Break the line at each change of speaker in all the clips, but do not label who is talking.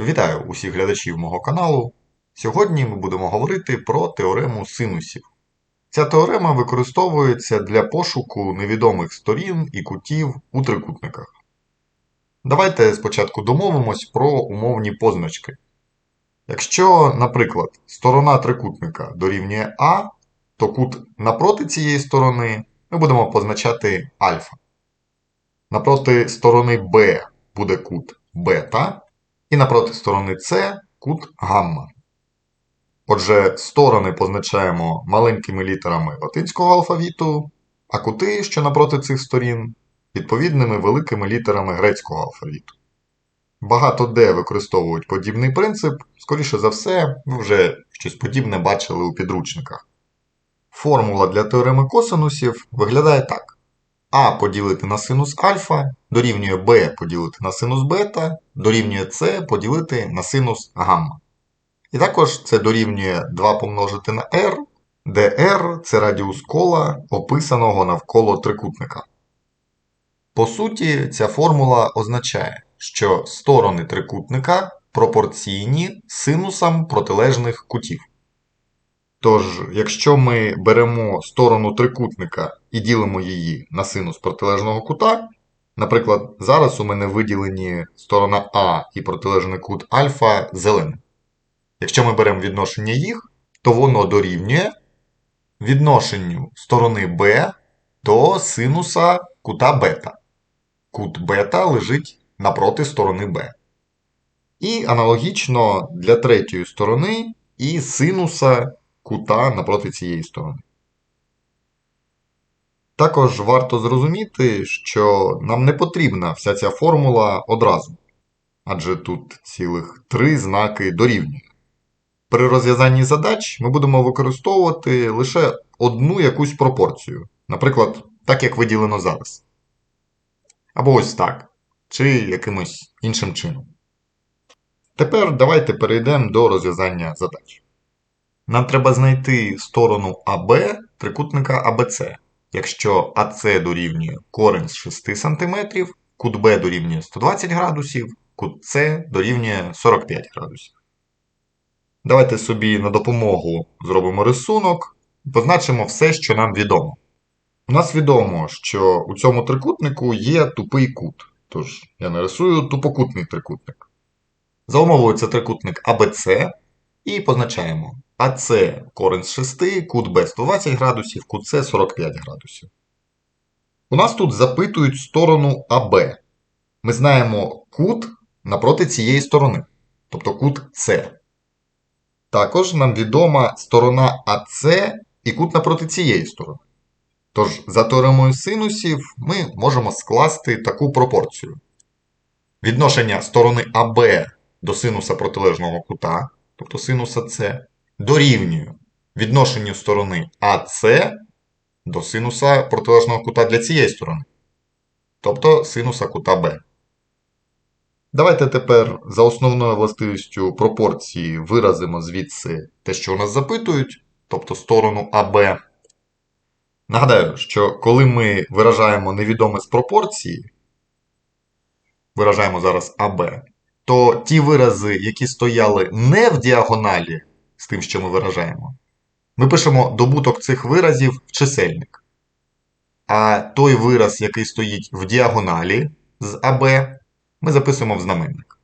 Вітаю усіх глядачів мого каналу. Сьогодні ми будемо говорити про теорему синусів. Ця теорема використовується для пошуку невідомих сторін і кутів у трикутниках. Давайте спочатку домовимось про умовні позначки. Якщо, наприклад, сторона трикутника дорівнює А, то кут напроти цієї сторони ми будемо позначати альфа. Напроти сторони Б буде кут бета, і напроти сторони С кут гамма. Отже, сторони позначаємо маленькими літерами латинського алфавіту, а кути, що напроти цих сторін, відповідними великими літерами грецького алфавіту. Багато де використовують подібний принцип, скоріше за все, ви вже щось подібне бачили у підручниках. Формула для теореми косинусів виглядає так. А поділити на синус альфа дорівнює Б поділити на синус бета, дорівнює С поділити на синус гамма. І також це дорівнює 2 помножити на r, де r це радіус кола, описаного навколо трикутника. По суті, ця формула означає, що сторони трикутника пропорційні синусам протилежних кутів. Тож, якщо ми беремо сторону трикутника і ділимо її на синус протилежного кута, наприклад, зараз у мене виділені сторона А і протилежний кут альфа зеленим. Якщо ми беремо відношення їх, то воно дорівнює відношенню сторони Б до синуса кута бета. Кут бета лежить напроти сторони Б. І аналогічно для третьої сторони і синуса кута напроти цієї сторони. Також варто зрозуміти, що нам не потрібна вся ця формула одразу, адже тут цілих три знаки дорівнює. При розв'язанні задач ми будемо використовувати лише одну якусь пропорцію, наприклад, так як виділено зараз. Або ось так, чи якимось іншим чином. Тепер давайте перейдемо до розв'язання задач. Нам треба знайти сторону АБ трикутника АБЦ. Якщо АЦ дорівнює корень з 6 см, кут Б дорівнює 120 градусів, кут С дорівнює 45 градусів. Давайте собі на допомогу зробимо рисунок позначимо все, що нам відомо. У нас відомо, що у цьому трикутнику є тупий кут. Тож я нарисую тупокутний трикутник. За умовою це трикутник АБЦ і позначаємо АЦ корень з 6, кут Б 120 градусів, кут С 45 градусів. У нас тут запитують сторону АБ. Ми знаємо кут напроти цієї сторони, тобто кут С. Також нам відома сторона АЦ і кут напроти цієї сторони. Тож, за теоремою синусів ми можемо скласти таку пропорцію. Відношення сторони АБ до синуса протилежного кута, тобто синуса С, дорівнює відношенню сторони АС до синуса протилежного кута для цієї сторони, тобто синуса кута Б. Давайте тепер за основною властивістю пропорції виразимо звідси те, що у нас запитують, тобто сторону АБ. Нагадаю, що коли ми виражаємо невідоме з пропорції, виражаємо зараз АБ, то ті вирази, які стояли не в діагоналі з тим, що ми виражаємо, ми пишемо добуток цих виразів в чисельник. А той вираз, який стоїть в діагоналі з АБ, ми записуємо в знаменник.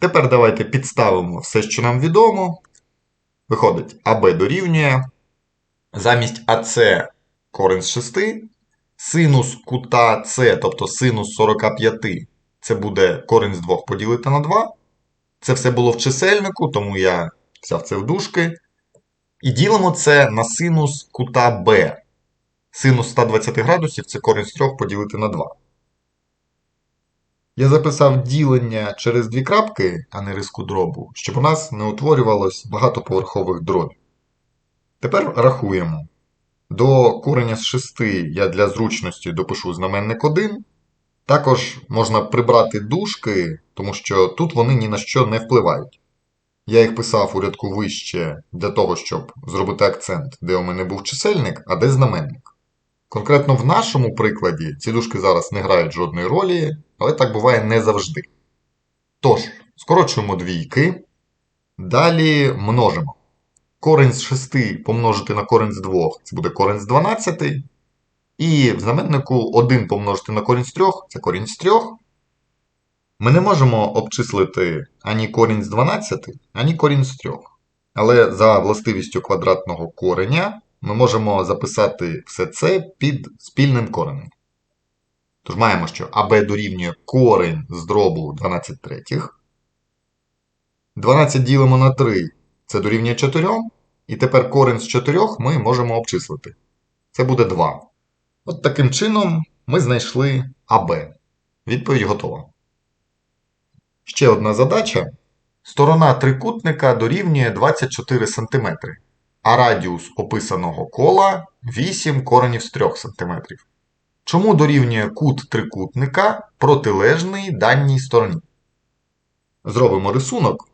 Тепер давайте підставимо все, що нам відомо. Виходить, АБ дорівнює. Замість АС корень з 6, синус кута С, тобто синус 45, це буде корень з 2 поділити на 2. Це все було в чисельнику, тому я взяв це в дужки. І ділимо це на синус кута Б. Синус 120 градусів це корінь з 3 поділити на 2. Я записав ділення через дві крапки, а не риску дробу, щоб у нас не утворювалось багатоповерхових дробів. Тепер рахуємо. До кореня з 6 я для зручності допишу знаменник 1. Також можна прибрати дужки, тому що тут вони ні на що не впливають. Я їх писав у рядку вище для того, щоб зробити акцент, де у мене був чисельник, а де знаменник. Конкретно в нашому прикладі ці дужки зараз не грають жодної ролі, але так буває не завжди. Тож, скорочуємо двійки. Далі множимо. Корень з 6 помножити на корень з 2 це буде корень з 12. І в знаменнику 1 помножити на корінь з 3 це корінь з 3. Ми не можемо обчислити ані корінь з 12, ані корінь з 3. Але за властивістю квадратного кореня ми можемо записати все це під спільним коренем. Тож маємо, що АБ дорівнює корень з дробу 12 третіх. 12 ділимо на 3 це дорівнює 4. І тепер корень з 4 ми можемо обчислити. Це буде 2. От таким чином ми знайшли АБ. Відповідь готова. Ще одна задача. Сторона трикутника дорівнює 24 см, а радіус описаного кола 8 коренів з 3 см. Чому дорівнює кут трикутника протилежний даній стороні? Зробимо рисунок.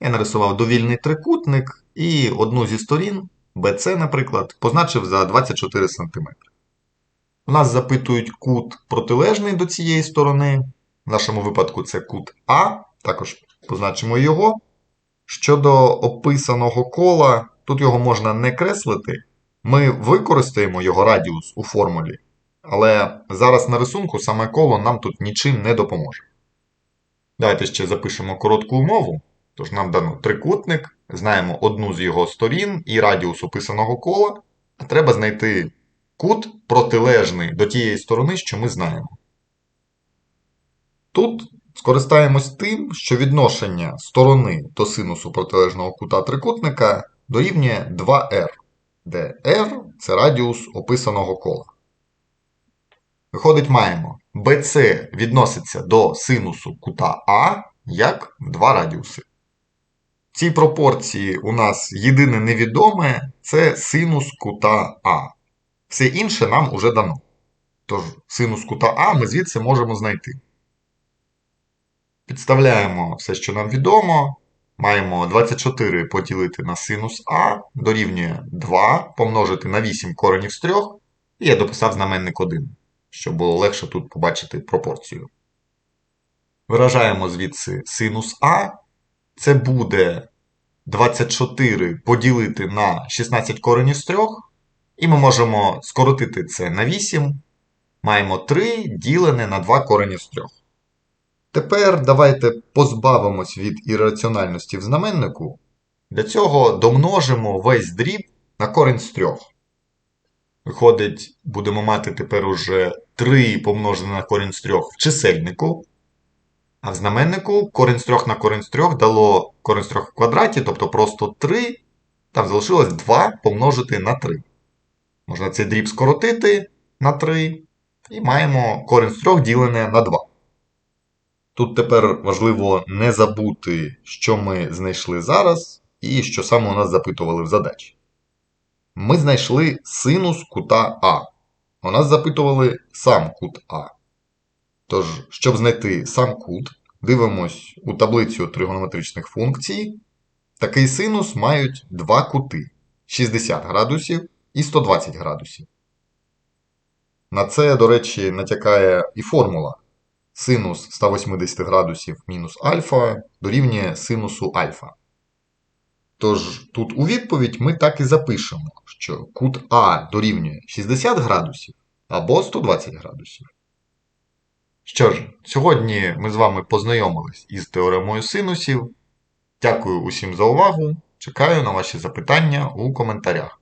Я нарисував довільний трикутник і одну зі сторін, BC, наприклад, позначив за 24 см. У нас запитують кут протилежний до цієї сторони. В нашому випадку це кут А, також позначимо його. Щодо описаного кола, тут його можна не креслити. Ми використаємо його радіус у формулі, але зараз на рисунку саме коло нам тут нічим не допоможе. Давайте ще запишемо коротку умову. Тож нам дано трикутник, знаємо одну з його сторін і радіус описаного кола, а треба знайти кут протилежний до тієї сторони, що ми знаємо. Тут скористаємось тим, що відношення сторони до синусу протилежного кута трикутника дорівнює 2r, де r це радіус описаного кола. Виходить, маємо BC відноситься до синусу кута А як в два радіуси. В цій пропорції у нас єдине невідоме це синус кута А. Все інше нам уже дано. Тож синус кута А ми звідси можемо знайти. Підставляємо все, що нам відомо. Маємо 24 поділити на синус А, дорівнює 2 помножити на 8 коренів з 3, і я дописав знаменник 1, щоб було легше тут побачити пропорцію. Виражаємо звідси синус А. Це буде 24 поділити на 16 коренів з 3, і ми можемо скоротити це на 8. Маємо 3 ділене на 2 корені з 3. Тепер давайте позбавимось від ірраціональності в знаменнику. Для цього домножимо весь дріб на корінь з 3. Виходить, будемо мати тепер уже 3 помножене на корінь з 3 в чисельнику. А в знаменнику корінь з 3 на корінь з 3 дало корінь з 3 в квадраті, тобто просто 3. Там залишилось 2 помножити на 3. Можна цей дріб скоротити на 3. І маємо корінь з 3 ділене на 2. Тут тепер важливо не забути, що ми знайшли зараз, і що саме у нас запитували в задачі. Ми знайшли синус кута А. У нас запитували сам кут А. Тож, щоб знайти сам кут, дивимось у таблицю тригонометричних функцій. Такий синус мають два кути 60 градусів і 120 градусів. На це, до речі, натякає і формула. Синус 180 градусів мінус альфа дорівнює синусу альфа. Тож тут у відповідь ми так і запишемо, що кут А дорівнює 60 градусів або 120 градусів. Що ж, сьогодні ми з вами познайомились із теоремою синусів. Дякую усім за увагу. Чекаю на ваші запитання у коментарях.